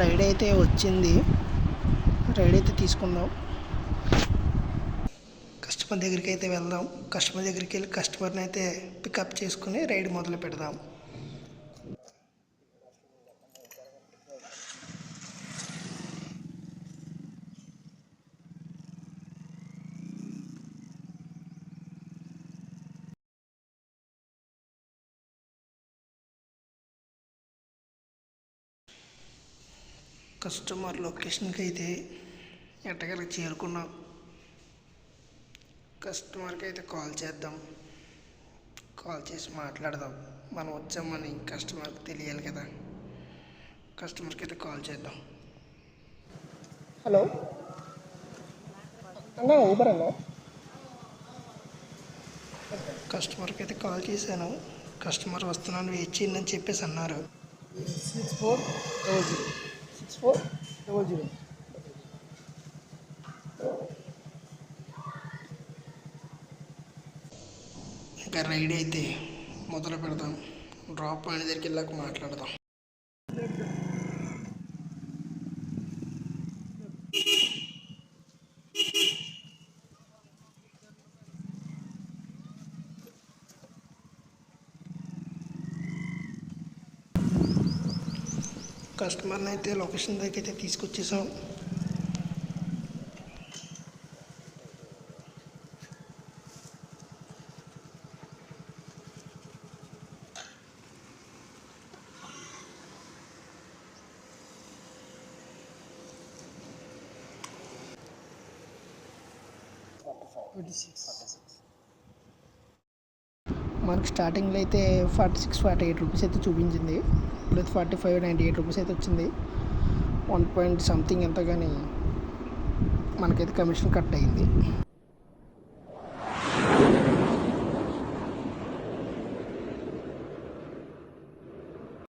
Ride అయితే వచ్చింది. Ride అయితే తీసుకుందాం. కస్టమర్ దగ్గరికి అయితే వెళ్దాం. కస్టమర్ దగ్గరికి వెళ్ళి కస్టమర్ని అయితే పికప్ చేసుకుని రైడ్ మొదలు పెడదాం. కస్టమర్ లొకేషన్కి అయితే ఎట్టగలకి చేరుకున్నాం. కస్టమర్కి అయితే కాల్ చేద్దాం. కాల్ చేసి మాట్లాడదాం. మనం వచ్చామని కస్టమర్కి తెలియాలి కదా. కస్టమర్కి అయితే కాల్ చేద్దాం. హలో. అన్నా ఊబర్ అన్నా? కస్టమర్కి అయితే కాల్ చేశాను. కస్టమర్ వస్తున్నాను వెయిట్ చేయండి అని చెప్పేసి అన్నారు. Six four double zero six four double zero ఇంకా రైడ్ అయితే మొదలు పెడదాం డ్రాప్ పాయింట్ దగ్గరికి వెళ్ళాక మాట్లాడదాం కస్టమర్ని అయితే లొకేషన్ దగ్గరికి అయితే తీసుకొచ్చేసాం ట్వంటీ సిక్స్ మనకు స్టార్టింగ్లో అయితే forty six forty eight rupees అయితే చూపించింది. ఇప్పుడు forty five ninety eight rupees అయితే వచ్చింది. వన్ పాయింట్ సంథింగ్ ఎంత కానీ మనకైతే కమిషన్ కట్ అయింది.